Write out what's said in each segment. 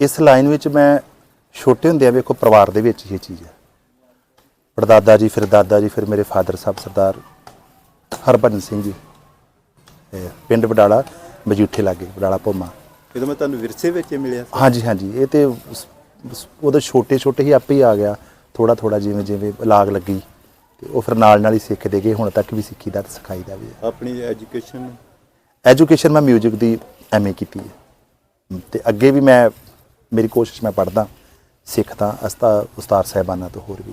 ਇਸ ਲਾਈਨ ਵਿੱਚ ਮੈਂ ਛੋਟੇ ਹੁੰਦਿਆਂ ਵੇਖੋ ਪਰਿਵਾਰ ਦੇ ਵਿੱਚ ਹੀ ਇਹ ਚੀਜ਼ ਹੈ। ਪੜਦਾਦਾ ਜੀ ਫਿਰ ਦਾਦਾ ਜੀ ਫਿਰ ਮੇਰੇ ਫਾਦਰ ਸਾਹਿਬ ਸਰਦਾਰ ਹਰਭਜਨ ਸਿੰਘ ਜੀ। ਇਹ ਪਿੰਡ ਵਡਾਲਾ ਮਜੂਠੇ ਲਾਗੇ ਵਡਾਲਾ ਭੋਮਾ। ਜਦੋਂ ਮੈਂ ਤੁਹਾਨੂੰ ਵਿਰਸੇ ਵਿੱਚ ਹੀ ਮਿਲਿਆ ਸੀ। ਹਾਂਜੀ ਹਾਂਜੀ। ਇਹ ਤੇ ਸ- ਸ- ਉਦੋਂ ਛੋਟੇ ਛੋਟੇ ਹੀ ਆਪੇ ਹੀ ਆ ਗਿਆ। ਥੋੜਾ ਥੋੜਾ ਜਿਵੇਂ ਜਿਵੇਂ ਲਾਗ ਲੱਗੀ। ਤੇ ਉਹ ਫਿਰ ਨਾਲ ਨਾਲ ਹੀ ਸਿੱਖਦੇ ਗਏ। ਹੁਣ ਤੱਕ ਵੀ ਸਿੱਖੀਦਾ ਤੇ ਸਿਖਾਈਦਾ ਵੀ ਹੈ। ਆਪਣੀ ਐਜੂਕੇਸ਼ਨ ਐਜੂਕੇਸ਼ਨ ਮੈਂ 뮤직 ਦੀ ਐਮਏ ਕੀਤੀ ਹੈ। ਤੇ ਅੱਗੇ ਵੀ ਮੈਂ ਮੇਰੀ ਕੋਸ਼ਿਸ਼ ਮੈਂ ਪੜਦਾ ਸਿੱਖਦਾ ਅਸਤਾ ਉਸਤਾਰ ਸਹਿਬਾਨਾਂ ਤੋਂ ਹੋਰ ਵੀ।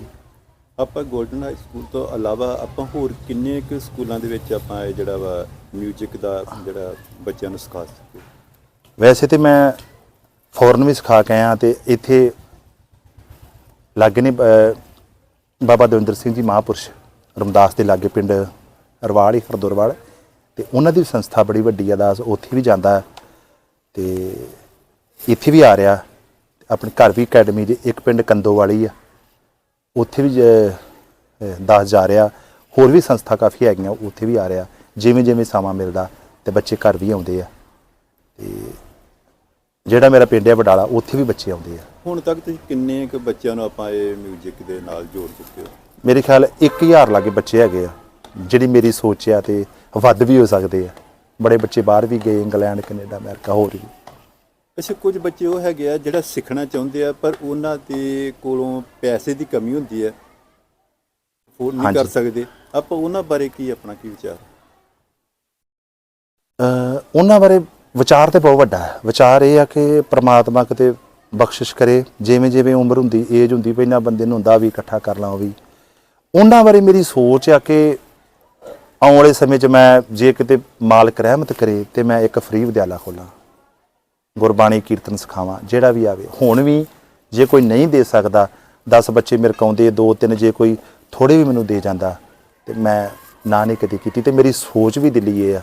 ਆਪਾਂ ਗੋਲਡਨ ਹਾਈ ਸਕੂਲ ਤੋਂ ਇਲਾਵਾ ਆਪਾਂ ਹੋਰ ਕਿੰਨੇ ਕੁ ਸਕੂਲਾਂ ਦੇ ਵਿੱਚ ਆਪਾਂ ਇਹ ਜਿਹੜਾ ਵਾ 뮤직 ਦਾ ਜਿਹੜਾ ਬੱਚਿਆਂ ਨੂੰ ਸਿਖਾ ਸਕਦੇ ਵੈਸੇ ਤੇ ਮੈਂ ਫੋਰਨ ਵੀ ਸਿਖਾ ਕੇ ਆਇਆ ਤੇ ਇੱਥੇ ਲਾਗੇ ਨੇ ਬਾਬਾ ਦਵਿੰਦਰ ਸਿੰਘ ਜੀ ਮਹਾਪੁਰਸ਼ ਰਮਦਾਸ ਦੇ ਲਾਗੇ ਪਿੰਡ ਰਵਾਲ ਹੀ ਹਰਦੁਰਵਾਲ ਤੇ ਉਹਨਾਂ ਦੀ ਸੰਸਥਾ ਬੜੀ ਵੱਡੀ ਆ ਉੱਥੇ ਵੀ ਜਾਂਦਾ। ਤੇ ਇੱਥੇ ਵੀ ਆ ਰਿਹਾ। ਆਪਣੇ ਘਰ ਵੀ ਅਕੈਡਮੀ ਦੇ ਇੱਕ ਪਿੰਡ ਕੰਦੋ ਵਾਲੀ ਆ। ਉੱਥੇ ਵੀ ਜ- ਅਹ, ਦਾਸ ਜਾ ਰਿਹਾ। ਹੋਰ ਵੀ ਸੰਸਥਾ ਕਾਫੀ ਹੈਗੀਆਂ ਉੱਥੇ ਵੀ ਆ ਰਿਹਾ। ਜਿਵੇਂ ਜਿਵੇਂ ਸਮਾਂ ਮਿਲਦਾ ਤੇ ਬੱਚੇ ਘਰ ਵੀ ਆਉਂਦੇ ਆ। ਤੇ ਜਿਹੜਾ ਮੇਰਾ ਪਿੰਡ ਹੈ ਬਡਾਲਾ ਉੱਥੇ ਵੀ ਬੱਚੇ ਆਉਂਦੇ ਆ। ਹੁਣ ਤੱਕ ਤੁਸੀਂ ਕਿੰਨੇ ਕੁ ਬੱਚਿਆਂ ਨੂੰ ਆਪਾਂ ਇਹ 뮤직 ਦੇ ਨਾਲ ਜੋੜ ਚੁੱਕੇ ਹੋ? ਮੇਰੇ ਖਿਆਲ 1000 ਲਾਗੇ ਬੱਚੇ ਹੈਗੇ ਆ ਜਿਹੜੀ ਮੇਰੀ ਸੋਚ ਆ ਤੇ ਵੱਧ ਵੀ ਹੋ ਸਕਦੇ ਆ। ਬੜੇ ਬੱਚੇ ਬਾਹਰ ਵੀ ਗਏ ਇੰਗਲੈਂਡ ਕੈਨੇਡਾ ਅਮਰੀਕਾ ਹੋਰ ਵੀ। ਅੱਛਾ ਕੁਝ ਬੱਚੇ ਉਹ ਹੈਗੇ ਆ ਜਿਹੜਾ ਸਿੱਖਣਾ ਚਾਹੁੰਦੇ ਆ ਪਰ ਉਹਨਾਂ ਦੇ ਕੋਲੋਂ ਪੈਸੇ ਦੀ ਕਮੀ ਹੁੰਦੀ ਹੈ। ਅਫੋਰਡ ਨਹੀਂ ਕਰ। ਸਕਦੇ। ਆਪਾਂ ਉਹਨਾਂ ਬਾਰੇ ਕੀ ਆਪਣਾ ਕੀ ਵਿਚਾਰ? ਅ, ਉਹਨਾਂ ਬਾਰੇ ਵਿਚਾਰ ਤੇ ਬਹੁਤ ਵੱਡਾ ਹੈ। ਵਿਚਾਰ ਇਹ ਆ ਕਿ ਪ੍ਰਮਾਤਮਾ ਕਿਤੇ ਬਖਸ਼ਿਸ਼ ਕਰੇ। ਜਿਵੇਂ ਜਿਵੇਂ ਉਮਰ ਹੁੰਦੀ ਏਜ ਹੁੰਦੀ ਪਹਿਲਾਂ ਬੰਦੇ ਨੂੰ ਹੁੰਦਾ ਵੀ ਇਕੱਠਾ ਕਰ ਲਾਂ ਉਹ ਵੀ ਉਹਨਾਂ ਬਾਰੇ ਮੇਰੀ ਸੋਚ ਆ ਕਿ ਆਉਣ ਵਾਲੇ ਸਮੇਂ 'ਚ ਮੈਂ ਜੇ ਕਿਤੇ ਮਾਲਕ ਰਹਿਮਤ ਕਰੇ ਤੇ ਮੈਂ ਇੱਕ ਫ੍ਰੀ ਵਿਦਿਆਲਾ ਖੋਲਾਂ, ਗੁਰਬਾਣੀ ਕੀਰਤਨ ਸਿਖਾਵਾਂ, ਜਿਹੜਾ ਵੀ ਆਵੇ। ਹੁਣ ਵੀ ਜੇ ਕੋਈ ਨਹੀਂ ਦੇ ਸਕਦਾ 10 ਬੱਚੇ ਮੇਰੇ ਕੋਲ ਆਉਂਦੇ ਦੋ ਤਿੰਨ ਜੇ ਕੋਈ ਥੋੜੇ ਵੀ ਮੈਨੂੰ ਦੇ ਜਾਂਦਾ, ਤੇ ਮੈਂ ਨਾ ਨਹੀਂ ਕਦੀ ਕੀਤੀ। ਤੇ ਮੇਰੀ ਸੋਚ ਵੀ ਦਿੱਲੀ ਇਹ ਆ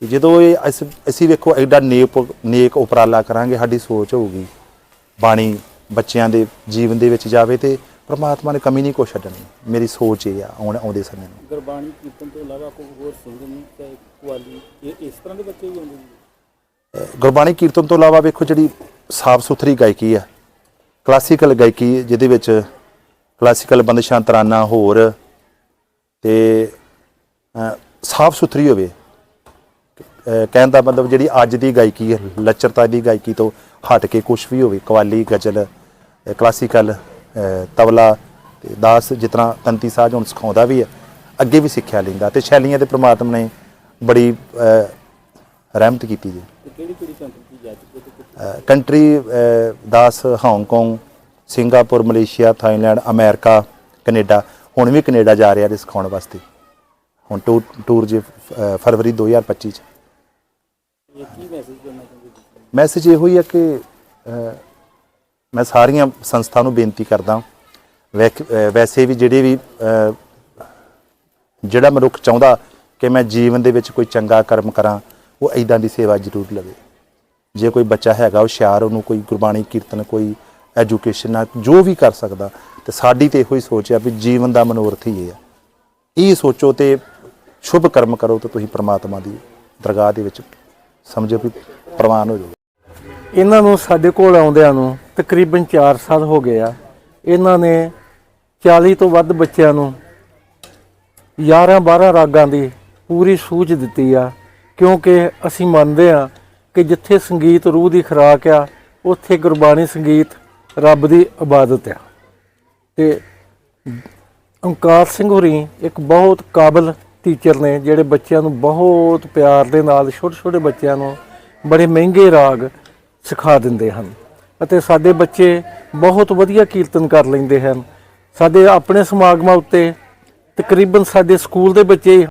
ਕਿ ਜਦੋਂ ਇਹ ਅਸ- ਅਸੀਂ ਵੇਖੋ, ਐਡਾ ਨੇਕ ਨੇਕ ਉਪਰਾਲਾ ਕਰਾਂਗੇ, ਸਾਡੀ ਸੋਚ ਹੋਊਗੀ। ਬਾਣੀ ਬੱਚਿਆਂ ਦੇ ਜੀਵਨ ਦੇ ਵਿੱਚ ਜਾਵੇ ਤੇ ਪ੍ਰਮਾਤਮਾ ਨੇ ਕਮੀ ਨਹੀਂ ਕੋ ਛੱਡਣੀ। ਮੇਰੀ ਸੋਚ ਇਹ ਆ ਆਉਣ ਆਉਂਦੇ ਸਮੇਂ ਨੂੰ। ਗੁਰਬਾਣੀ ਕੀਰਤਨ ਤੋਂ ਇਲਾਵਾ ਕੋਈ ਹੋਰ ਸਿੰਗਿੰਗ ਤੇ ਕੁਆਲੀ ਇਹ ਇਸ ਤਰ੍ਹਾਂ ਦੇ ਬੱਚੇ ਵੀ ਆਉਂਦੇ ਨੇ? ਗੁਰਬਾਣੀ ਕੀਰਤਨ ਤੋਂ ਇਲਾਵਾ ਵੇਖੋ ਜਿਹੜੀ ਸਾਫ਼ ਸੁਥਰੀ ਗਾਇਕੀ ਆ ਕਲਾਸੀਕਲ ਗਾਇਕੀ ਜਿਹਦੇ ਵਿੱਚ ਕਲਾਸੀਕਲ ਬੰਦਸ਼ਾਂ ਤਰਾਨਾ ਹੋਰ ਤੇ ਸਾਫ਼ ਸੁਥਰੀ ਹੋਵੇ। ਕਹਿਣ ਦਾ ਮਤਲਬ ਜਿਹੜੀ ਅੱਜ ਦੀ ਗਾਇਕੀ ਹੈ ਲੱਚਰਤਾ ਦੀ ਗਾਇਕੀ ਤੋਂ ਹਟ ਕੇ ਕੁਝ ਵੀ ਹੋਵੇ ਕਵਾਲੀ ਗਜ਼ਲ ਕਲਾਸੀਕਲ ਤਬਲਾ ਤੇ ਦਾਸ ਜਿਤਨਾ ਤੰਤੀ ਸਾਜ ਹੁਣ ਸਿਖਾਉਂਦਾ ਵੀ ਹੈ ਅੱਗੇ ਵੀ ਸਿੱਖਿਆ ਲੈਂਦਾ ਤੇ ਸ਼ੈਲੀਆਂ ਤੇ ਪ੍ਰਮਾਤਮਾ ਨੇ ਬੜੀ ਰਹਿਮਤ ਕੀਤੀ ਜੀ। ਤੇ ਕਿਹੜੀ ਕਿਹੜੀ ਕੰਟਰੀ ਦੀ ਜਾ ਚੁੱਕੇ ਦਸ Hong Kong Singapore Malaysia Thailand America Canada ਹੁਣ ਵੀ ਕੈਨੇਡਾ ਜਾ ਰਿਹਾ ਇਹ ਸਿਖਾਉਣ ਵਾਸਤੇ। ਹੁਣ ਟੂਰ ਟੂਰ ਜੇ ਫਰਵਰੀ 2025 ਚ। ਇਹ ਕੀ ਮੈਸੇਜ ਦੇਣਾ ਚਾਹੁੰਦੇ ਤੁਸੀਂ? ਮੈਸੇਜ ਇਹੋ ਹੀ ਹੈ ਕਿ ਮੈਂ ਸਾਰੀਆਂ ਸੰਸਥਾ ਨੂੰ ਬੇਨਤੀ ਕਰਦਾ ਵੈਕ- ਵੈਸੇ ਵੀ ਜਿਹੜੇ ਵੀ ਜਿਹੜਾ ਮਨੁੱਖ ਚਾਹੁੰਦਾ ਕਿ ਮੈਂ ਜੀਵਨ ਦੇ ਵਿੱਚ ਕੋਈ ਚੰਗਾ ਕਰਮ ਕਰਾਂ, ਉਹ ਐਦਾਂ ਦੀ ਸੇਵਾ ਜ਼ਰੂਰ ਲਵੇ। ਜੇ ਕੋਈ ਬੱਚਾ ਹੈਗਾ ਹੁਸ਼ਿਆਰ ਉਹਨੂੰ ਕੋਈ ਗੁਰਬਾਣੀ ਕੀਰਤਨ, ਕੋਈ ਐਜੂਕੇਸ਼ਨ ਨਾਲ ਜੋ ਵੀ ਕਰ ਸਕਦਾ, ਤੇ ਸਾਡੀ ਤੇ ਇਹੋ ਹੀ ਸੋਚ ਆ ਵੀ ਜੀਵਨ ਦਾ ਮਨੋਰਥ ਹੀ ਇਹ ਆ। ਇਹ ਸੋਚੋ ਤੇ ਸ਼ੁਭ ਕਰਮ ਕਰੋ ਤਾਂ ਤੁਸੀਂ ਪ੍ਰਮਾਤਮਾ ਦੀ ਦਰਗਾਹ ਦੇ ਵਿੱਚ ਸਮਝੋ ਵੀ ਪ੍ਰਵਾਨ ਹੋ ਜਾਓ। ਇਹਨਾਂ ਨੂੰ ਸਾਡੇ ਕੋਲ ਆਉਂਦਿਆਂ ਨੂੰ ਤਕਰੀਬਨ 4 ਸਾਲ ਹੋ ਗਏ ਆ। ਇਹਨਾਂ ਨੇ 40 ਤੋਂ ਵੱਧ ਬੱਚਿਆਂ ਨੂੰ 11 12 ਰਾਗਾਂ ਦੀ ਪੂਰੀ ਸੂਝ ਦਿੱਤੀ ਆ, ਕਿਉਂਕਿ ਅਸੀਂ ਮੰਨਦੇ ਆ ਕਿ ਜਿੱਥੇ ਸੰਗੀਤ ਰੂਹ ਦੀ ਖੁਰਾਕ ਆ, ਉੱਥੇ ਗੁਰਬਾਣੀ ਸੰਗੀਤ ਰੱਬ ਦੀ ਇਬਾਦਤ ਆ। ਤੇ ਓਂਕਾਰ ਸਿੰਘ ਹੋਰੀ ਇੱਕ ਬਹੁਤ ਕਾਬਲ ਟੀਚਰ ਨੇ, ਜਿਹੜੇ ਬੱਚਿਆਂ ਨੂੰ ਬਹੁਤ ਪਿਆਰ ਦੇ ਨਾਲ ਛੋਟੇ ਛੋਟੇ ਬੱਚਿਆਂ ਨੂੰ ਬੜੇ ਮਹਿੰਗੇ ਰਾਗ ਸਿਖਾ ਦਿੰਦੇ ਹਨ ਅਤੇ ਸਾਡੇ ਬੱਚੇ ਬਹੁਤ ਵਧੀਆ ਕੀਰਤਨ ਕਰ ਲੈਂਦੇ ਹਨ। ਸਾਡੇ ਆਪਣੇ ਸਮਾਗਮਾਂ ਉੱਤੇ ਤਕਰੀਬਨ ਸਾਡੇ ਸਕੂਲ ਦੇ ਬੱਚੇ